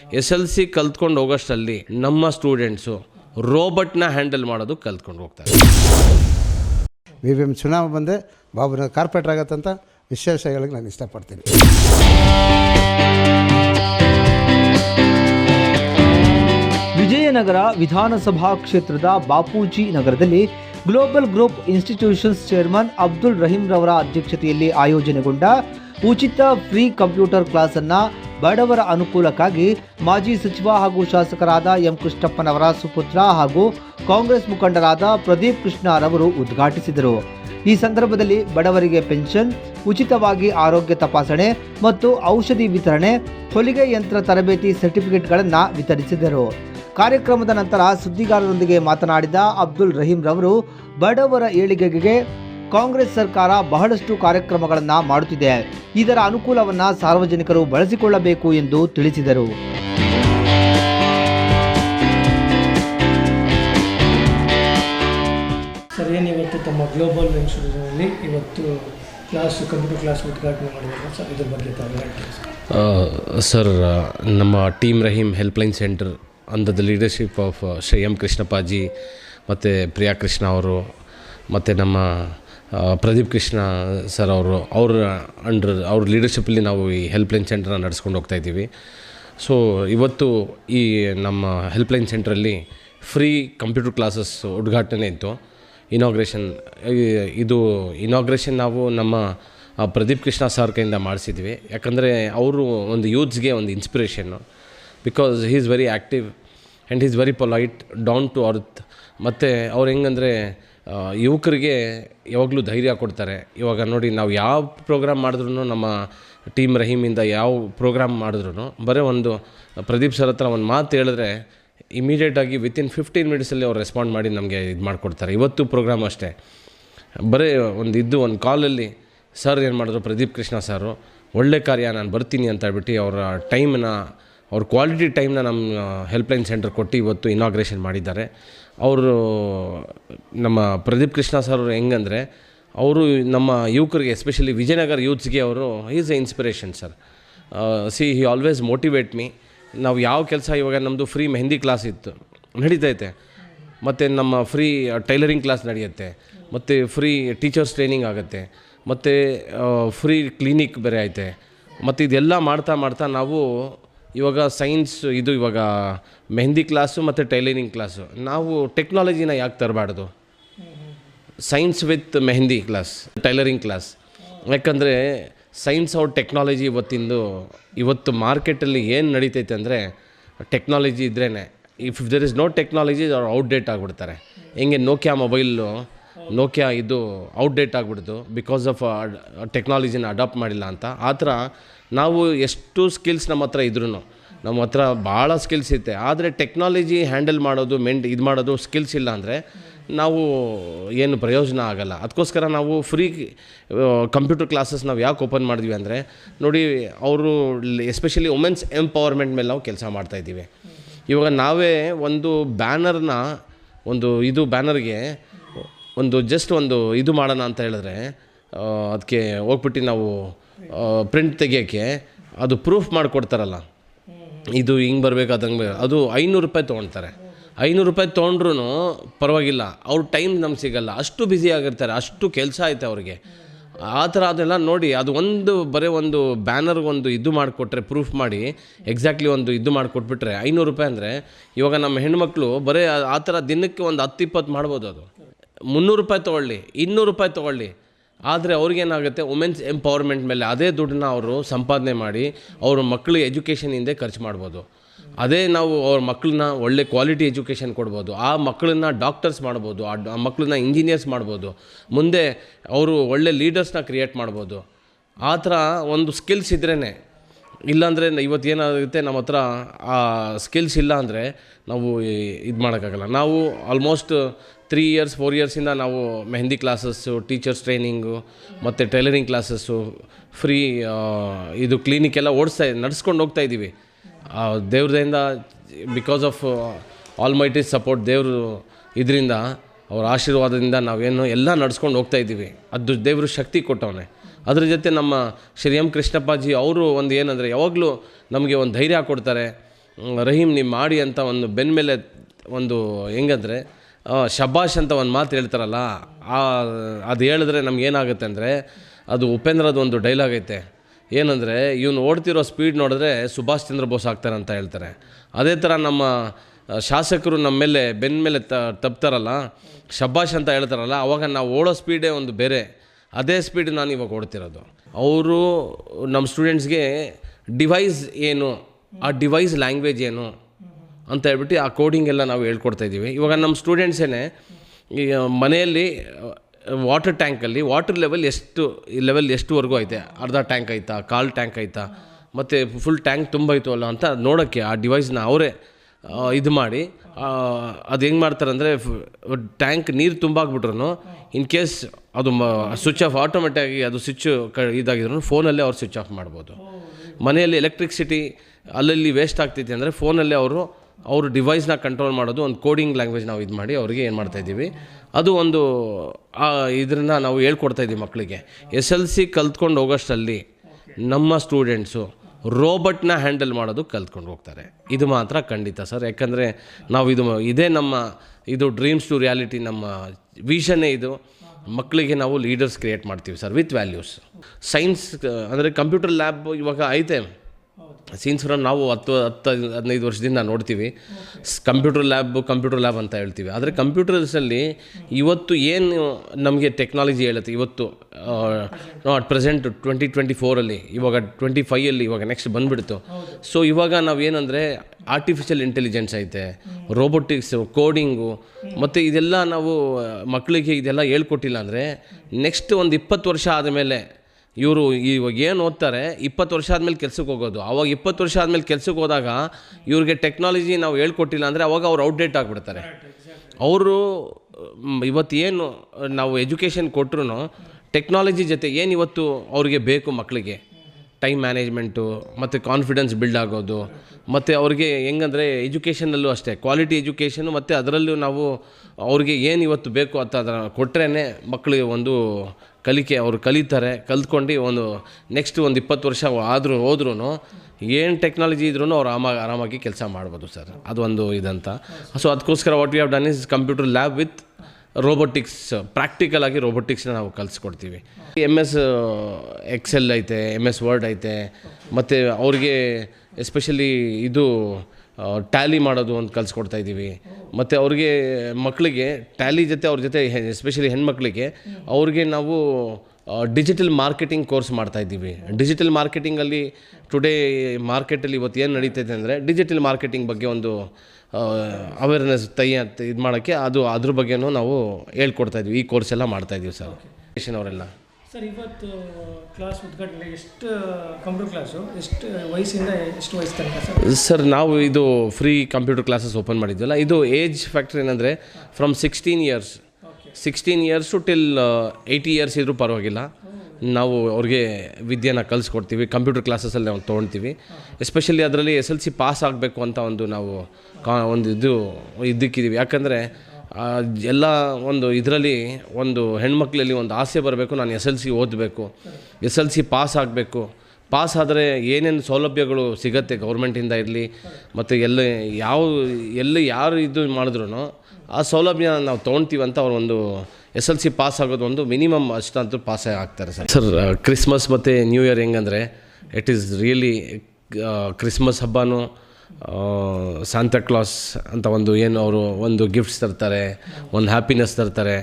S L C ಕಲ್ತ್ಕೊಂಡು ಹೋಗೋಷ್ಟರಲ್ಲಿ ನಮ್ಮ students ರೋಬಟ್ನ handle ಮಾಡೋದು ಕಲ್ತ್ಕೊಂಡು ಹೋಗ್ತಾರೆ. ವಿ ವಿ ಎಂ ಚುನಾವಣೆ ಬಂದೆ ಬಾಬುನ ಕಾರ್ಪೊರೇಟರ್ ಆಗತ್ತಂತ ವಿಶೇಷ ಹೇಳಕ್ಕೆ ನಾನು ಇಷ್ಟಪಡ್ತೀನಿ. ವಿಜಯನಗರ ವಿಧಾನಸಭಾ ಕ್ಷೇತ್ರದ ಬಾಪೂಜಿ ನಗರದಲ್ಲಿ global group institutions chairman Abdul Rahim ರವರ ಅಧ್ಯಕ್ಷತೆಯಲ್ಲಿ ಆಯೋಜನೆಗೊಂಡ ಉಚಿತ ಫ್ರೀ ಕಂಪ್ಯೂಟರ್ ಕ್ಲಾಸ್ ಅನ್ನ ಬಡವರ ಅನುಕೂಲಕ್ಕಾಗಿ ಮಾಜಿ ಸಚಿವ ಹಾಗೂ ಶಾಸಕರಾದ ಎಂ ಕೃಷ್ಣಪ್ಪನವರ ಸುಪುತ್ರ ಹಾಗೂ ಕಾಂಗ್ರೆಸ್ ಮುಖಂಡರಾದ ಪ್ರದೀಪ್ ಕೃಷ್ಣರವರು ಉದ್ಘಾಟಿಸಿದರು. ಈ ಸಂದರ್ಭದಲ್ಲಿ ಬಡವರಿಗೆ ಪೆನ್ಷನ್, ಉಚಿತವಾಗಿ ಆರೋಗ್ಯ ತಪಾಸಣೆ ಮತ್ತು ಔಷಧಿ ವಿತರಣೆ, ಹೊಲಿಗೆ ಯಂತ್ರ ತರಬೇತಿ ಸರ್ಟಿಫಿಕೇಟ್ಗಳನ್ನು ವಿತರಿಸಿದರು. ಕಾರ್ಯಕ್ರಮದ ನಂತರ ಸುದ್ದಿಗಾರರೊಂದಿಗೆ ಮಾತನಾಡಿದ ಅಬ್ದುಲ್ ರಹೀಂ ರವರು, ಬಡವರ ಏಳಿಗೆಗೆ ಕಾಂಗ್ರೆಸ್ ಸರ್ಕಾರ ಬಹಳಷ್ಟು ಕಾರ್ಯಕ್ರಮಗಳನ್ನು ಮಾಡುತ್ತಿದೆ. ಇದರ ಅನುಕೂಲವನ್ನು ಸಾರ್ವಜನಿಕರು ಬಳಸಿಕೊಳ್ಳಬೇಕು ಎಂದು ತಿಳಿಸಿದರು. ಸರ್ ಏನಿವತ್ತು ಇವತ್ತು ತಮ್ಮ ಗ್ಲೋಬಲ್ ಇನ್ಸ್ಟಿಟ್ಯೂಷನಲ್ಲಿ ಇವತ್ತು ಕ್ಲಾಸ್ ಕಂಪ್ಯೂಟರ್ ಕ್ಲಾಸ್ ಉದ್ಘಾಟನೆ ಮಾಡಿದ್ದಾರೆ. ಸರ್ ಇದ್ರ ಬಗ್ಗೆ ತಾವು ಸರ್? ಸರ್ ನಮ್ಮ team Rahim helpline centre under the leadership of Shri M Krishnappaji ಮತ್ತು ಪ್ರಿಯಾ ಕೃಷ್ಣ ಅವರು ಮತ್ತು ನಮ್ಮ ಪ್ರದೀಪ್ ಕೃಷ್ಣ ಸರ್ ಅವರು, ಅವ್ರ ಅಂಡರ್ ಅವ್ರ ಲೀಡರ್ಶಿಪ್ಪಲ್ಲಿ ನಾವು ಈ ಹೆಲ್ಪ್ಲೈನ್ ಸೆಂಟ್ರನ್ನ ನಡೆಸ್ಕೊಂಡು ಹೋಗ್ತಾ ಇದ್ದೀವಿ. ಸೊ ಇವತ್ತು ಈ ನಮ್ಮ ಹೆಲ್ಪ್ಲೈನ್ ಸೆಂಟ್ರಲ್ಲಿ ಫ್ರೀ ಕಂಪ್ಯೂಟರ್ ಕ್ಲಾಸಸ್ ಉದ್ಘಾಟನೆ ಇತ್ತು. ಇನಾಗ್ರೇಷನ್ ಇದು ಇನಾಗ್ರೇಷನ್ ನಾವು ನಮ್ಮ ಪ್ರದೀಪ್ ಕೃಷ್ಣ ಸರ್ ಕೈಯಿಂದ ಮಾಡಿಸಿದ್ವಿ. ಯಾಕಂದರೆ ಅವರು ಒಂದು ಯೂತ್ಸ್ಗೆ ಒಂದು inspiration because he is very active and is very polite down to earth ಮತ್ತು ಅವ್ರು ಹೆಂಗಂದರೆ ಯುವಕರಿಗೆ ಯಾವಾಗಲೂ ಧೈರ್ಯ ಕೊಡ್ತಾರೆ. ಇವಾಗ ನೋಡಿ, ನಾವು ಯಾವ ಪ್ರೋಗ್ರಾಮ್ ಮಾಡಿದ್ರು ನಮ್ಮ ಟೀಮ್ ರಹೀಮಿಂದ ಯಾವ ಪ್ರೋಗ್ರಾಮ್ ಮಾಡಿದ್ರು ಬರೀ ಒಂದು ಪ್ರದೀಪ್ ಸರ್ ಹತ್ರ ಒಂದು ಮಾತು ಹೇಳಿದ್ರೆ ಇಮಿಡಿಯೇಟಾಗಿ ವಿತಿನ್ ಫಿಫ್ಟೀನ್ ಮಿನಿಟ್ಸಲ್ಲಿ ಅವ್ರು ರೆಸ್ಪಾಂಡ್ ಮಾಡಿ ನಮಗೆ ಇದು ಮಾಡಿಕೊಡ್ತಾರೆ. ಇವತ್ತು ಪ್ರೋಗ್ರಾಮ್ ಅಷ್ಟೇ. ಬರೀ ಒಂದು ಇದ್ದು ಒಂದು ಕಾಲಲ್ಲಿ ಸರ್ ಏನು ಮಾಡಿದ್ರು? ಪ್ರದೀಪ್ ಕೃಷ್ಣ ಸಾರು, ಒಳ್ಳೆ ಕಾರ್ಯ, ನಾನು ಬರ್ತೀನಿ ಅಂತ ಹೇಳ್ಬಿಟ್ಟು ಅವರ ಟೈಮನ್ನ ಅವ್ರ ಕ್ವಾಲಿಟಿ ಟೈಮ್ನ ನಮ್ಮ ಹೆಲ್ಪ್ಲೈನ್ ಸೆಂಟರ್ ಕೊಟ್ಟು ಇವತ್ತು ಇನಾಗ್ರೇಷನ್ ಮಾಡಿದ್ದಾರೆ. ಅವರು, ನಮ್ಮ ಪ್ರದೀಪ್ ಕೃಷ್ಣ ಸರ್ ಹೆಂಗಂದರೆ, ಅವರು ನಮ್ಮ ಯುವಕರಿಗೆ ಎಸ್ಪೆಷಲಿ ವಿಜಯನಗರ ಯೂತ್ಸ್ಗೆ ಅವರು is a inspiration sir see he always motivate me ನಾವು ಯಾವ ಕೆಲಸ, ಇವಾಗ ನಮ್ಮದು ಫ್ರೀ ಮೆಹಂದಿ ಕ್ಲಾಸ್ ಇತ್ತು. ನಡೀತೈತೆ. ಮತ್ತು ನಮ್ಮ ಫ್ರೀ ಟೈಲರಿಂಗ್ ಕ್ಲಾಸ್ ನಡೆಯುತ್ತೆ. ಮತ್ತು ಫ್ರೀ ಟೀಚರ್ಸ್ ಟ್ರೈನಿಂಗ್ ಆಗುತ್ತೆ. ಮತ್ತು ಫ್ರೀ ಕ್ಲಿನಿಕ್ ಬೇರೆ ಐತೆ. ಮತ್ತು ಇದೆಲ್ಲ ಮಾಡ್ತಾ ಮಾಡ್ತಾ ನಾವು ಇವಾಗ ಸೈನ್ಸ್ ಇದು ಇವಾಗ ಮೆಹಂದಿ ಕ್ಲಾಸು ಮತ್ತು ಟೈಲರಿಂಗ್ ಕ್ಲಾಸು ನಾವು ಟೆಕ್ನಾಲಜಿನ ಯಾಕೆ ತರಬಾರ್ದು? Science with mehndi class tailoring class ಯಾಕಂದರೆ ಸೈನ್ಸ್ ಅವ್ರ ಟೆಕ್ನಾಲಜಿ ಇವತ್ತಿಂದು, ಇವತ್ತು ಮಾರ್ಕೆಟಲ್ಲಿ ಏನು ನಡೀತೈತೆ ಅಂದರೆ ಟೆಕ್ನಾಲಜಿ ಇದ್ರೇ if there is no technology ಅವ್ರು ಔಟ್ಡೇಟ್ ಆಗಿಬಿಡ್ತಾರೆ. ಹೆಂಗೆ ನೋಕಿಯಾ ಮೊಬೈಲು ನೋಕಿಯಾ ಇದು ಔಟ್ಡೇಟ್ ಆಗಿಬಿಡ್ತು ಬಿಕಾಸ್ ಆಫ್ ಟೆಕ್ನಾಲಜಿನ ಅಡಾಪ್ಟ್ ಮಾಡಿಲ್ಲ ಅಂತ. ಆ ಥರ ನಾವು ಎಷ್ಟು ಸ್ಕಿಲ್ಸ್ ನಮ್ಮ ಹತ್ರ ಇದ್ರೂ ನಮ್ಮ ಹತ್ರ ಭಾಳ ಸ್ಕಿಲ್ಸ್ ಇತ್ತೆ. ಆದರೆ ಟೆಕ್ನಾಲಜಿ ಹ್ಯಾಂಡಲ್ ಮಾಡೋದು ಮೆಂಟ್ ಇದು ಮಾಡೋದು ಸ್ಕಿಲ್ಸ್ ಇಲ್ಲ ಅಂದರೆ ನಾವು ಏನು ಪ್ರಯೋಜನ ಆಗಲ್ಲ. ಅದಕ್ಕೋಸ್ಕರ ನಾವು ಫ್ರೀ ಕಂಪ್ಯೂಟರ್ ಕ್ಲಾಸಸ್ ನಾವು ಯಾಕೆ ಓಪನ್ ಮಾಡಿದ್ವಿ ಅಂದರೆ, ನೋಡಿ ಅವರು ಎಸ್ಪೆಷಲಿ ವುಮೆನ್ಸ್ ಎಂಪವರ್ಮೆಂಟ್ ಮೇಲೆ ನಾವು ಕೆಲಸ ಮಾಡ್ತಾಯಿದ್ದೀವಿ ಇವಾಗ ನಾವೇ ಒಂದು ಬ್ಯಾನರ್ನ ಒಂದು ಇದು ಬ್ಯಾನರ್ಗೆ ಒಂದು ಜಸ್ಟ್ ಒಂದು ಇದು ಮಾಡೋಣ ಅಂತ ಹೇಳಿದ್ರೆ ಅದಕ್ಕೆ ಹೋಗ್ಬಿಟ್ಟು ನಾವು ಪ್ರಿಂಟ್ ತೆಗಿಯೋಕ್ಕೆ ಅದು ಪ್ರೂಫ್ ಮಾಡಿಕೊಡ್ತಾರಲ್ಲ. ಇದು ಹಿಂಗೆ ಬರಬೇಕಾದಂಗೆ ಅದು ಐನೂರು ರೂಪಾಯಿ ತೊಗೊಳ್ತಾರೆ ಐನೂರು ರೂಪಾಯಿ ತೊಗೊಂಡ್ರೂ ಪರವಾಗಿಲ್ಲ, ಅವ್ರ ಟೈಮ್ ನಮ್ಗೆ ಸಿಗಲ್ಲ. ಅಷ್ಟು ಬ್ಯುಸಿ ಆಗಿರ್ತಾರೆ, ಅಷ್ಟು ಕೆಲಸ ಐತೆ ಅವ್ರಿಗೆ. ಆ ಥರ ಅದೆಲ್ಲ ನೋಡಿ, ಅದು ಒಂದು ಬರೀ ಒಂದು ಬ್ಯಾನರ್ಗೆ ಒಂದು ಇದು ಮಾಡಿಕೊಟ್ರೆ ಪ್ರೂಫ್ ಮಾಡಿ ಎಕ್ಸಾಕ್ಟ್ಲಿ ಒಂದು ಇದು ಮಾಡಿಕೊಟ್ಬಿಟ್ರೆ, ಐನೂರು ರೂಪಾಯಿ ಅಂದರೆ ಇವಾಗ ನಮ್ಮ ಹೆಣ್ಮಕ್ಳು ಬರೀ ಆ ಥರ ದಿನಕ್ಕೆ ಒಂದು ಹತ್ತು ಇಪ್ಪತ್ತು ಮಾಡ್ಬೋದು ಅದು. ಮುನ್ನೂರು ರೂಪಾಯಿ ತೊಗೊಳ್ಳಿ, ಇನ್ನೂರು ರೂಪಾಯಿ ತೊಗೊಳ್ಳಿ. ಆದರೆ ಅವ್ರಿಗೇನಾಗುತ್ತೆ ವುಮೆನ್ಸ್ ಎಂಪವರ್ಮೆಂಟ್ ಮೇಲೆ ಅದೇ ದುಡ್ಡನ್ನ ಅವರು ಸಂಪಾದನೆ ಮಾಡಿ ಅವ್ರ ಮಕ್ಕಳು ಎಜುಕೇಷನ್ ಹಿಂದೆ ಖರ್ಚು ಮಾಡ್ಬೋದು. ಅದೇ ನಾವು ಅವ್ರ ಮಕ್ಕಳನ್ನ ಒಳ್ಳೆ ಕ್ವಾಲಿಟಿ ಎಜುಕೇಷನ್ ಕೊಡ್ಬೋದು. ಆ ಮಕ್ಕಳನ್ನ ಡಾಕ್ಟರ್ಸ್ ಮಾಡ್ಬೋದು, ಆ ಮಕ್ಕಳನ್ನ ಇಂಜಿನಿಯರ್ಸ್ ಮಾಡ್ಬೋದು. ಮುಂದೆ ಅವರು ಒಳ್ಳೆ ಲೀಡರ್ಸ್ನ ಕ್ರಿಯೇಟ್ ಮಾಡ್ಬೋದು. ಆ ಥರ ಒಂದು ಸ್ಕಿಲ್ಸ್ ಇದ್ರೇ ಇಲ್ಲಾಂದರೆ ಇವತ್ತು ಏನಾಗುತ್ತೆ ನಮ್ಮ ಹತ್ರ ಆ ಸ್ಕಿಲ್ಸ್ ಇಲ್ಲ ಅಂದರೆ ನಾವು ಇದು ಮಾಡೋಕ್ಕಾಗಲ್ಲ. ನಾವು ಆಲ್ಮೋಸ್ಟ್ ತ್ರೀ ಇಯರ್ಸ್ ಫೋರ್ ಇಯರ್ಸಿಂದ ನಾವು ಮೆಹಂದಿ ಕ್ಲಾಸಸ್ಸು ಟೀಚರ್ಸ್ ಟ್ರೈನಿಂಗು ಮತ್ತು ಟೈಲರಿಂಗ್ ಕ್ಲಾಸಸ್ಸು ಫ್ರೀ ಇದು ಕ್ಲಿನಿಕ್ ಎಲ್ಲ ಓಡಿಸ್ತಾ ನಡೆಸ್ಕೊಂಡು ಹೋಗ್ತಾ ಇದ್ದೀವಿ ದೇವ್ರದಿಂದ because of almighty support ದೇವರು ಇದರಿಂದ ಅವ್ರ ಆಶೀರ್ವಾದದಿಂದ ನಾವೇನು ಎಲ್ಲ ನಡ್ಸ್ಕೊಂಡು ಹೋಗ್ತಾ ಇದ್ದೀವಿ. ಅದು ದೇವರು ಶಕ್ತಿ ಕೊಟ್ಟವನೆ. ಅದ್ರ ಜೊತೆ ನಮ್ಮ ಶ್ರೀ ಎಂ ಕೃಷ್ಣಪ್ಪಾಜಿ ಅವರು ಒಂದು ಏನಂದರೆ, ಯಾವಾಗಲೂ ನಮಗೆ ಒಂದು ಧೈರ್ಯ ಕೊಡ್ತಾರೆ. ರಹೀಮ್ ನೀವು ಮಾಡಿ ಅಂತ ಒಂದು ಬೆನ್ಮೇಲೆ ಒಂದು ಹೆಂಗಂದರೆ ಶಬಾಷ್ ಅಂತ ಒಂದು ಮಾತು ಹೇಳ್ತಾರಲ್ಲ, ಆ, ಅದು ಹೇಳಿದ್ರೆ ನಮ್ಗೆ ಏನಾಗುತ್ತೆ ಅಂದರೆ, ಅದು ಉಪೇಂದ್ರದ ಒಂದು ಡೈಲಾಗ್ ಐತೆ. ಏನಂದರೆ, ಇವನು ಓಡ್ತಿರೋ ಸ್ಪೀಡ್ ನೋಡಿದ್ರೆ ಸುಭಾಷ್ ಚಂದ್ರ ಬೋಸ್ ಆಗ್ತಾರೆ ಅಂತ ಹೇಳ್ತಾರೆ. ಅದೇ ಥರ ನಮ್ಮ ಶಾಸಕರು ನಮ್ಮ ಮೇಲೆ ಬೆನ್ನ ಮೇಲೆ ತ, ತಪ್ತಾರಲ್ಲ ಶಬಾಷ್ ಅಂತ ಹೇಳ್ತಾರಲ್ಲ, ಅವಾಗ ನಾವು ಓಡೋ ಸ್ಪೀಡೇ ಒಂದು ಬೇರೆ. ಅದೇ ಸ್ಪೀಡ್ ನಾನು ಇವಾಗ ಓಡ್ತಿರೋದು. ಅವರು ನಮ್ಮ ಸ್ಟೂಡೆಂಟ್ಸ್ಗೆ ಡಿವೈಸ್ ಏನು, ಆ ಡಿವೈಸ್ ಲ್ಯಾಂಗ್ವೇಜ್ ಏನು ಅಂತ ಹೇಳ್ಬಿಟ್ಟು ಆ ಕೋಡಿಂಗ್ ಎಲ್ಲ ನಾವು ಹೇಳ್ಕೊಡ್ತಾ ಇದ್ದೀವಿ. ಇವಾಗ ನಮ್ಮ ಸ್ಟೂಡೆಂಟ್ಸೇ ಈ ಮನೆಯಲ್ಲಿ, ವಾಟರ್ ಟ್ಯಾಂಕಲ್ಲಿ ವಾಟರ್ ಲೆವೆಲ್ ಎಷ್ಟು ಲೆವೆಲ್ ಎಷ್ಟುವರೆಗೂ ಐತೆ? ಅರ್ಧ ಟ್ಯಾಂಕ್ ಐತಾ, ಕಾಲು ಟ್ಯಾಂಕ್ ಐತಾ? ಮತ್ತು ಫುಲ್ ಟ್ಯಾಂಕ್ ತುಂಬ ಆಯಿತು ಅಲ್ಲ ಅಂತ ನೋಡೋಕ್ಕೆ ಆ ಡಿವೈಸ್ನ ಅವರೇ ಇದು ಮಾಡಿ ಅದು ಹೆಂಗೆ ಮಾಡ್ತಾರೆ ಅಂದರೆ ಟ್ಯಾಂಕ್ ನೀರು ತುಂಬಾಕ್ಬಿಟ್ರು ಇನ್ ಕೇಸ್ ಅದು ಸ್ವಿಚ್ ಆಫ್ ಆಟೋಮೆಟಿಕ್ಕಾಗಿ ಅದು ಸ್ವಿಚ್ ಕ ಇದಾಗಿದ್ರು ಫೋನಲ್ಲೇ ಅವ್ರು ಸ್ವಿಚ್ ಆಫ್ ಮಾಡ್ಬೋದು. ಮನೆಯಲ್ಲಿ ಎಲೆಕ್ಟ್ರಿಕ್ಸಿಟಿ ಅಲ್ಲಲ್ಲಿ ವೇಸ್ಟ್ ಆಗ್ತೈತಿ ಅಂದರೆ ಫೋನಲ್ಲೇ ಅವರು ಅವರು ಡಿವೈಸ್ನ ಕಂಟ್ರೋಲ್ ಮಾಡೋದು, ಒಂದು ಕೋಡಿಂಗ್ ಲ್ಯಾಂಗ್ವೇಜ್ ನಾವು ಇದು ಮಾಡಿ ಅವ್ರಿಗೆ ಏನು ಮಾಡ್ತಾಯಿದ್ದೀವಿ ಅದು ಒಂದು ಇದನ್ನು ನಾವು ಹೇಳ್ಕೊಡ್ತಾ ಇದ್ದೀವಿ ಮಕ್ಕಳಿಗೆ ಎಸ್ ಎಲ್ ಸಿ ಕಲ್ತ್ಕೊಂಡು ಹೋಗೋಷ್ಟರಲ್ಲಿ ನಮ್ಮ ಸ್ಟೂಡೆಂಟ್ಸು ರೋಬಟ್ನ ಹ್ಯಾಂಡಲ್ ಮಾಡೋದು ಕಲ್ತ್ಕೊಂಡು ಹೋಗ್ತಾರೆ. ಇದು ಮಾತ್ರ ಖಂಡಿತ ಸರ್. ಯಾಕಂದರೆ ನಾವು ಇದು ಇದೇ ನಮ್ಮ, ಇದು ಡ್ರೀಮ್ಸ್ ಟು ರಿಯಾಲಿಟಿ ನಮ್ಮ ವಿಷನ್ನೇ ಇದು. ಮಕ್ಕಳಿಗೆ ನಾವು ಲೀಡರ್ಸ್ ಕ್ರಿಯೇಟ್ ಮಾಡ್ತೀವಿ ಸರ್ ವಿತ್ ವ್ಯಾಲ್ಯೂಸ್. ಸೈನ್ಸ್, ಅಂದರೆ ಕಂಪ್ಯೂಟರ್ ಲ್ಯಾಬ್ ಇವಾಗ ಐತೆ. ಸೀನ್ಸ್ ಫ್ರಮ್ ನಾವು ಹತ್ತು ಹತ್ತು ಹದಿನೈದು ವರ್ಷದಿಂದ ನೋಡ್ತೀವಿ. ಕಂಪ್ಯೂಟರ್ ಲ್ಯಾಬ್ ಕಂಪ್ಯೂಟರ್ ಲ್ಯಾಬ್ ಅಂತ ಹೇಳ್ತೀವಿ. ಆದರೆ ಕಂಪ್ಯೂಟರ್ಸಲ್ಲಿ ಇವತ್ತು ಏನು ನಮಗೆ ಟೆಕ್ನಾಲಜಿ ಹೇಳುತ್ತೆ? ಇವತ್ತು ಅಟ್ ಪ್ರೆಸೆಂಟ್ ಟ್ವೆಂಟಿ ಟ್ವೆಂಟಿ ಫೋರಲ್ಲಿ ಇವಾಗ ಟ್ವೆಂಟಿ ಫೈಯಲ್ಲಿ ಇವಾಗ ನೆಕ್ಸ್ಟ್ ಬಂದುಬಿಡ್ತು. ಸೊ ಇವಾಗ ನಾವು ಏನಂದರೆ ಆರ್ಟಿಫಿಷಿಯಲ್ ಇಂಟೆಲಿಜೆನ್ಸ್ ಐತೆ ರೋಬೋಟಿಕ್ಸು ಕೋಡಿಂಗು ಮತ್ತು ಇದೆಲ್ಲ ನಾವು ಮಕ್ಕಳಿಗೆ ಇದೆಲ್ಲ ಹೇಳ್ಕೊಟ್ಟಿಲ್ಲ ಅಂದರೆ ನೆಕ್ಸ್ಟ್ ಒಂದು ಇಪ್ಪತ್ತು ವರ್ಷ ಆದಮೇಲೆ ಇವರು ಇವಾಗ ಏನು ಓದ್ತಾರೆ, ಇಪ್ಪತ್ತು ವರ್ಷ ಆದಮೇಲೆ ಕೆಲ್ಸಕ್ಕೆ ಹೋಗೋದು. ಅವಾಗ ಇಪ್ಪತ್ತು ವರ್ಷ ಆದಮೇಲೆ ಕೆಲ್ಸಕ್ಕೆ ಹೋದಾಗ ಇವ್ರಿಗೆ ಟೆಕ್ನಾಲಜಿ ನಾವು ಹೇಳ್ಕೊಟ್ಟಿಲ್ಲ ಅಂದರೆ ಅವಾಗ ಅವ್ರು ಔಟ್ಡೇಟ್ ಆಗಿಬಿಡ್ತಾರೆ. ಅವರು ಇವತ್ತು ಏನು ನಾವು ಎಜುಕೇಷನ್ ಕೊಟ್ಟರು ಟೆಕ್ನಾಲಜಿ ಜೊತೆ ಏನು ಇವತ್ತು ಅವ್ರಿಗೆ ಬೇಕು ಮಕ್ಕಳಿಗೆ ಟೈಮ್ ಮ್ಯಾನೇಜ್ಮೆಂಟು ಮತ್ತು ಕಾನ್ಫಿಡೆನ್ಸ್ ಬಿಲ್ಡ್ ಆಗೋದು, ಮತ್ತು ಅವ್ರಿಗೆ ಹೆಂಗಂದರೆ ಎಜುಕೇಷನಲ್ಲೂ ಅಷ್ಟೇ ಕ್ವಾಲಿಟಿ ಎಜುಕೇಷನು ಮತ್ತು ಅದರಲ್ಲೂ ನಾವು ಅವ್ರಿಗೆ ಏನು ಇವತ್ತು ಬೇಕು ಅಂತ ಅದನ್ನು ಕೊಟ್ಟರೆ ಮಕ್ಕಳಿಗೆ ಒಂದು ಕಲಿಕೆ ಅವರು ಕಲಿತಾರೆ, ಕಲ್ತ್ಕೊಂಡು ಒಂದು ನೆಕ್ಸ್ಟ್ ಒಂದು ಇಪ್ಪತ್ತು ವರ್ಷ ಆದರೂ ಹೋದ್ರೂ ಏನು ಟೆಕ್ನಾಲಜಿ ಇದ್ರೂ ಅವ್ರು ಆರಾಮಾಗಿ ಆರಾಮಾಗಿ ಕೆಲಸ ಮಾಡ್ಬೋದು ಸರ್. ಅದೊಂದು ಇದಂತ. ಸೊ ಅದಕ್ಕೋಸ್ಕರ what we have done is computer lab with robotics practical ಆಗಿ ರೋಬೋಟಿಕ್ಸ್ನ ನಾವು ಕಲಿಸ್ಕೊಡ್ತೀವಿ. ಎಂ ಎಸ್ ಎಕ್ಸೆಲ್ ಐತೆ ಎಂ ಎಸ್ ವರ್ಡ್ ಐತೆ, ಮತ್ತು ಅವ್ರಿಗೆ ಎಸ್ಪೆಷಲಿ ಇದು ಟ್ಯಾಲಿ ಮಾಡೋದು ಅಂತ ಕಲಿಸ್ಕೊಡ್ತಾ ಇದ್ದೀವಿ. ಮತ್ತು ಅವ್ರಿಗೆ ಮಕ್ಕಳಿಗೆ ಟ್ಯಾಲಿ ಜೊತೆ ಅವ್ರ ಜೊತೆ ಎಸ್ಪೆಷಲಿ ಹೆಣ್ಮಕ್ಳಿಗೆ ಅವ್ರಿಗೆ ನಾವು ಡಿಜಿಟಲ್ ಮಾರ್ಕೆಟಿಂಗ್ ಕೋರ್ಸ್ ಮಾಡ್ತಾ ಇದ್ದೀವಿ. ಡಿಜಿಟಲ್ ಮಾರ್ಕೆಟಿಂಗಲ್ಲಿ ಟುಡೇ ಮಾರ್ಕೆಟಲ್ಲಿ ಇವತ್ತು ಏನು ನಡೀತೈತೆ ಅಂದರೆ ಡಿಜಿಟಲ್ ಮಾರ್ಕೆಟಿಂಗ್ ಬಗ್ಗೆ ಒಂದು ಅವೇರ್ನೆಸ್ ತಯ್ಯ ಇದು ಮಾಡೋಕ್ಕೆ ಅದು ಅದ್ರ ಬಗ್ಗೆನೂ ನಾವು ಹೇಳ್ಕೊಡ್ತಾ ಇದ್ದೀವಿ ಈ ಕೋರ್ಸ್ ಎಲ್ಲ ಮಾಡ್ತಾ ಇದ್ದೀವಿ ಸರ್. ಅವರೆಲ್ಲ. ಸರ್ ಇವತ್ತು ಕ್ಲಾಸ್ ಉದ್ಘಾಟನೆ ಎಷ್ಟು ಕಂಪ್ಯೂಟರ್ ಕ್ಲಾಸು ಎಷ್ಟು ವಯಸ್ಸಿಂದ ಎಷ್ಟು ವಯಸ್ಸು ತನಕ ಸರ್? ಸರ್ ನಾವು ಇದು ಫ್ರೀ ಕಂಪ್ಯೂಟರ್ ಕ್ಲಾಸಸ್ ಓಪನ್ ಮಾಡಿದ್ವಲ್ಲ? ಇದು ಏಜ್ ಫ್ಯಾಕ್ಟ್ರಿ ಏನಂದರೆ from sixteen years sixteen years to till eighty years ಇದ್ರೂ ಪರವಾಗಿಲ್ಲ. ನಾವು ಅವ್ರಿಗೆ ವಿದ್ಯೆನ ಕಲಿಸ್ಕೊಡ್ತೀವಿ ಕಂಪ್ಯೂಟರ್ ಕ್ಲಾಸಸಲ್ಲಿ ನಾವು ತೊಗೊಳ್ತೀವಿ. ಎಸ್ಪೆಷಲಿ ಅದರಲ್ಲಿ ಎಸ್ ಎಲ್ ಸಿ ಪಾಸ್ ಆಗಬೇಕು ಅಂತ ಒಂದು ನಾವು ಕಾ ಒಂದು ಇದು ಇದ್ದಕ್ಕಿದ್ದೀವಿ ಯಾಕಂದರೆ ಎಲ್ಲ ಒಂದು ಇದರಲ್ಲಿ ಒಂದು ಹೆಣ್ಮಕ್ಳಲ್ಲಿ ಒಂದು ಆಸೆ ಬರಬೇಕು, ನಾನು ಎಸ್ ಎಲ್ ಸಿ ಓದಬೇಕು, ಎಸ್ ಎಲ್ ಸಿ ಪಾಸ್ ಆಗಬೇಕು. ಪಾಸ್ ಆದರೆ ಏನೇನು ಸೌಲಭ್ಯಗಳು ಸಿಗತ್ತೆ ಗೌರ್ಮೆಂಟಿಂದ ಇರಲಿ, ಮತ್ತು ಎಲ್ಲ ಯಾವ, ಎಲ್ಲಿ ಯಾರು ಇದು ಮಾಡಿದ್ರು ಆ ಸೌಲಭ್ಯ ನಾವು ತೊಗೊಳ್ತೀವಿ ಅಂತ ಅವ್ರು ಒಂದು ಎಸ್ ಎಲ್ ಸಿ ಪಾಸ್ ಆಗೋದು ಒಂದು ಮಿನಿಮಮ್ ಅಷ್ಟಂತೂ ಪಾಸ್ ಆಗ್ತಾರೆ ಸರ್. ಸರ್ ಕ್ರಿಸ್ಮಸ್ ಮತ್ತು ನ್ಯೂ ಇಯರ್ ಹೆಂಗಂದರೆ ಇಟ್ ಈಸ್ ರಿಯಲಿ ಕ್ರಿಸ್ಮಸ್ ಹಬ್ಬನೂ ಕ್ಲಾಸ್ ಅಂತ ಒಂದು ಏನು ಅವರು ಒಂದು ಗಿಫ್ಟ್ಸ್ ತರ್ತಾರೆ, ಒಂದು ಹ್ಯಾಪಿನೆಸ್ ತರ್ತಾರೆ.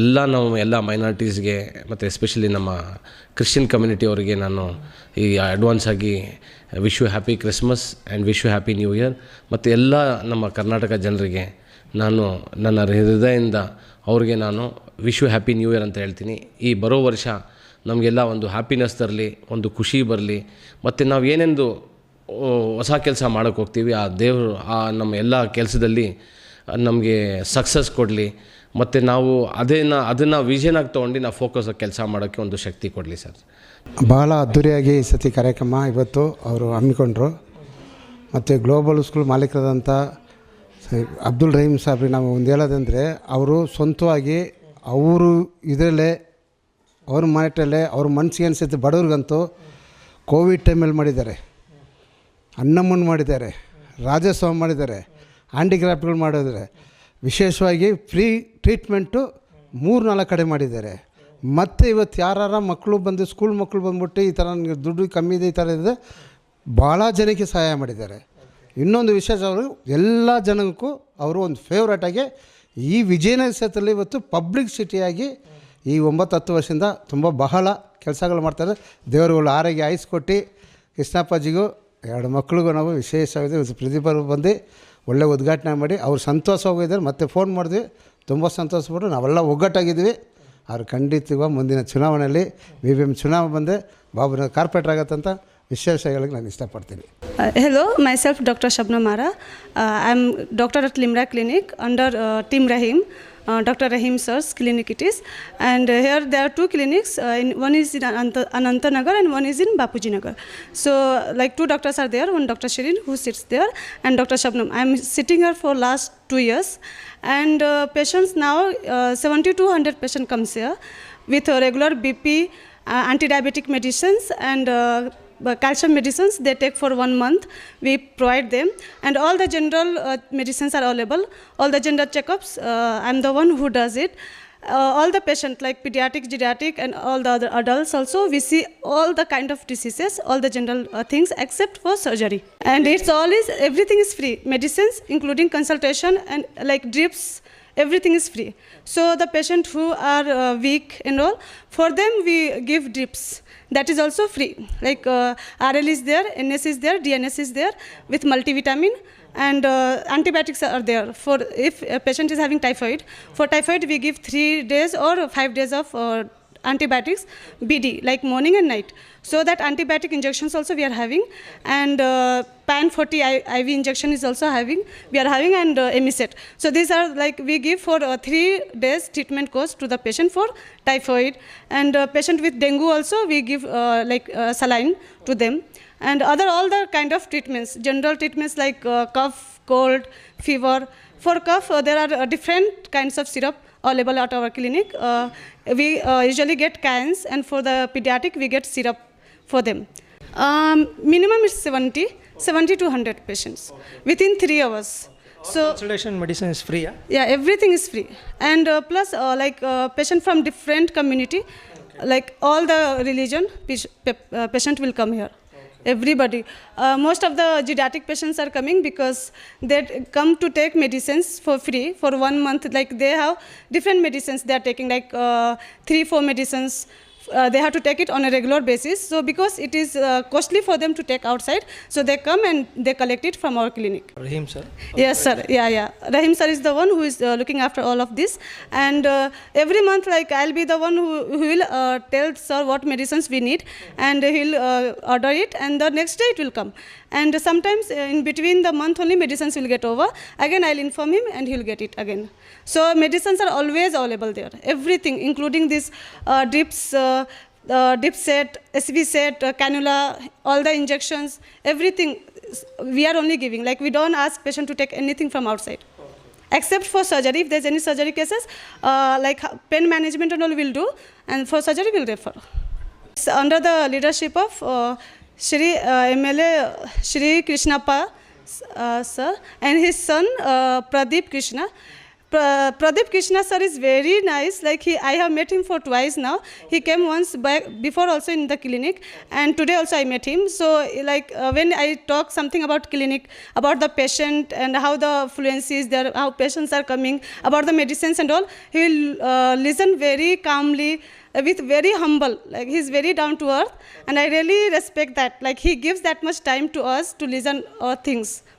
ಎಲ್ಲ ನಾವು, ಎಲ್ಲ ಮೈನಾರಿಟೀಸ್ಗೆ ಮತ್ತು ಎಸ್ಪೆಷಲಿ ನಮ್ಮ ಕ್ರಿಶ್ಚಿಯನ್ ಕಮ್ಯುನಿಟಿ ಅವರಿಗೆ ನಾನು ಈ ಅಡ್ವಾನ್ಸ್ ಆಗಿ wish you happy Christmas and wish you happy new year ಮತ್ತು ಎಲ್ಲ ನಮ್ಮ ಕರ್ನಾಟಕ ಜನರಿಗೆ ನಾನು ನನ್ನ ಹೃದಯದಿಂದ ಅವ್ರಿಗೆ ನಾನು wish you happy new year ಅಂತ ಹೇಳ್ತೀನಿ. ಈ ಬರೋ ವರ್ಷ ನಮಗೆಲ್ಲ ಒಂದು ಹ್ಯಾಪಿನೆಸ್ ತರಲಿ, ಒಂದು ಖುಷಿ ಬರಲಿ. ಮತ್ತು ನಾವು ಏನೆಂದು ಹೊಸ ಕೆಲಸ ಮಾಡೋಕ್ಕೆ ಹೋಗ್ತೀವಿ. ಆ ದೇವರು, ಆ ನಮ್ಮ ಎಲ್ಲ ಕೆಲಸದಲ್ಲಿ ನಮಗೆ ಸಕ್ಸಸ್ ಕೊಡಲಿ. ಮತ್ತು ನಾವು ಅದೇನ, ಅದನ್ನು ವಿಷನಾಗಿ ತೊಗೊಂಡು ನಾವು ಫೋಕಸ್ ಕೆಲಸ ಮಾಡೋಕ್ಕೆ ಒಂದು ಶಕ್ತಿ ಕೊಡಲಿ ಸರ್. ಬಹಳ ಅದ್ಧೂರಿಯಾಗಿ ಈ ಸತಿ ಕಾರ್ಯಕ್ರಮ ಇವತ್ತು ಅವರು ಹಮ್ಮಿಕೊಂಡ್ರು. ಮತ್ತು ಗ್ಲೋಬಲ್ ಸ್ಕೂಲ್ ಮಾಲೀಕರಾದಂಥ ಅಬ್ದುಲ್ ರಹೀಮ್ ಸಾಬ್ರಿ ನಾವು ಒಂದು ಹೇಳೋದಂದರೆ, ಅವರು ಸ್ವಂತವಾಗಿ ಅವರು ಇದರಲ್ಲೇ, ಅವ್ರ ಮಾನಿಟಲ್ಲೇ ಅವ್ರ ಮನಸ್ಸಿಗೆ ಅನಿಸುತ್ತೆ ಬಡವ್ರಿಗಂತೂ ಕೋವಿಡ್ ಟೈಮಲ್ಲಿ ಮಾಡಿದ್ದಾರೆ. ಅನ್ನಮ್ಮನ್ ಮಾಡಿದ್ದಾರೆ ರಾಜಸ್ವಾಮಿ ಮಾಡಿದ್ದಾರೆ, ಹ್ಯಾಂಡಿಕ್ರಾಫ್ಟ್ಗಳು ಮಾಡಿದ್ದಾರೆ. ವಿಶೇಷವಾಗಿ ಫ್ರೀ ಟ್ರೀಟ್ಮೆಂಟು ಮೂರು ನಾಲ್ಕು ಕಡೆ ಮಾಡಿದ್ದಾರೆ. ಮತ್ತು ಇವತ್ತು ಯಾರ ಮಕ್ಕಳು ಬಂದು, ಸ್ಕೂಲ್ ಮಕ್ಕಳು ಬಂದ್ಬಿಟ್ಟು ಈ ಥರ ನನಗೆ ದುಡ್ಡು ಕಮ್ಮಿ ಇದೆ, ಈ ಥರ ಇದೆ, ಭಾಳ ಜನಕ್ಕೆ ಸಹಾಯ ಮಾಡಿದ್ದಾರೆ. ಇನ್ನೊಂದು ವಿಶೇಷ ಅವರು, ಎಲ್ಲ ಜನಕ್ಕೂ ಅವರು ಒಂದು ಫೇವ್ರೇಟಾಗಿ ಈ ವಿಜಯನಗರ ಕ್ಷೇತ್ರದಲ್ಲಿ ಇವತ್ತು ಪಬ್ಲಿಕ್ ಸಿಟಿಯಾಗಿ ಈ ಒಂಬತ್ತು ಹತ್ತು ವರ್ಷದಿಂದ ತುಂಬ ಬಹಳ ಕೆಲಸಗಳು ಮಾಡ್ತಾರೆ. ದೇವರುಗಳು ಆರೋಗ್ಯ ಆಯಿಸ್ಕೊಟ್ಟು ಕೃಷ್ಣಪ್ಪಾಜಿಗೂ ಎರಡು ಮಕ್ಳಿಗೂ ನಾವು ಇವತ್ತು ಪ್ರತಿಭರು ಬಂದು ಒಳ್ಳೆ ಉದ್ಘಾಟನೆ ಮಾಡಿ ಅವ್ರು ಸಂತೋಷವಾಗಿದ್ದಾರೆ ಮತ್ತೆ ಫೋನ್ ಮಾಡಿದ್ವಿ. ತುಂಬ ಸಂತೋಷಪಟ್ಟು ನಾವೆಲ್ಲ ಒಗ್ಗಟ್ಟಾಗಿದ್ವಿ. ಅವ್ರು ಖಂಡಿತವಾಗಿ ಮುಂದಿನ ಚುನಾವಣೆಯಲ್ಲಿ ವಿ ಬಿ ಎಂ ಚುನಾವಣೆ ಬಂದೆ. ಬಾಬುನ ಕಾರ್ಪೊರೇಟರ್ ಆಗತ್ತಂತ ವಿಶೇಷ ಹೇಳಕ್ಕೆ ನಾನು ಇಷ್ಟಪಡ್ತೀನಿ. Hello myself doctor ಶಬ್ನಮಾರ I am doctor at Limra clinic under under Rahim. Uh, Dr. Rahim Sir's clinic it is, and uh, here there are two clinics. Uh, in, one is in Ananta, Anantanagar and one is in Bapuji Nagar. So, like two doctors are there. One Dr. Shirin who sits there, and Dr. Shabnam. I'm sitting here for last two years, and uh, patients now uh, 70 to 100 patient comes here with regular BP, anti-diabetic medicines, and calcium medicines they take for one month. We provide them. And all the general uh, medicines are available. All the general checkups uh, i'm the one who does it. Uh, all the patients like pediatric geriatric and all the other adults also we see all the kind of diseases all the general uh, things except for surgery. And it's all is everything is free. Medicines including consultation and like drips everything is free. So the patient who are uh, weak and all for them we give drips. That is also free. Like uh, rl is there ns is there dns is there with multivitamin and uh, antibiotics are there. For if a patient is having typhoid for typhoid we give 3 days or 5 days of uh, antibiotics bd like morning and night. So that antibiotic injections also we are having and uh, pan 40 I- iv injection is also having we are having and uh, so these are like we give for uh, 3 days treatment course to the patient for typhoid and uh, patient with dengue also we give uh, like uh, saline to them. And other all the kind of treatments general treatments like uh, cough cold fever. For cough there are different kinds of syrup available at our clinic. Uh, we uh, usually get cans and for the pediatric we get syrup for them. Um, minimum is 70 70 to 100 patients within 3 hours. So Consultation medicine is free, yeah? yeah everything is free. And uh, plus uh, like uh, patient from different community like all the religion uh, patient will come here everybody. Uh, most of the geriatric patients are coming because they come to take medicines for free for one month. Like they have different medicines they are taking like uh, three four medicines uh, they have to take it on a regular basis. So because it is uh, costly for them to take outside, so they come and they collect it from our clinic. Rahim sir. Yes, sir. Yeah, yeah. Rahim sir is the one who is uh, looking after all of this, and uh, every month, like I'll be the one who, who will uh, tell sir what medicines we need, and he'll uh, order it, and the next day it will come. And sometimes uh, in between the month only medicines will get over. Again, I'll inform him, and he'll get it again. So medicines are always available there. Everything, including these uh, drips. Uh, uh, dip set, SV set, uh, cannula, all the injections, everything we are only giving. Like we don't ask patient to take anything from outside. Except for surgery, if there's any surgery cases, uh, like pain management and all we'll do, and for surgery we'll refer. It's under the leadership of Shri uh, MLA Shri Krishnappa uh, sir and his son uh, Pradeep Krishna. Pra- Pradeep Krishna sir is very nice. Like he, I have met him for twice now. He came once back before also in the clinic, and today also I met him. So like uh, when I talk something about clinic, about the patient and how the fluency is there, how patients are coming, about the medicines and all, he will uh, listen very calmly Uh, with very humble like he's very down to earth. And i really respect that like he gives that much time to us to listen our things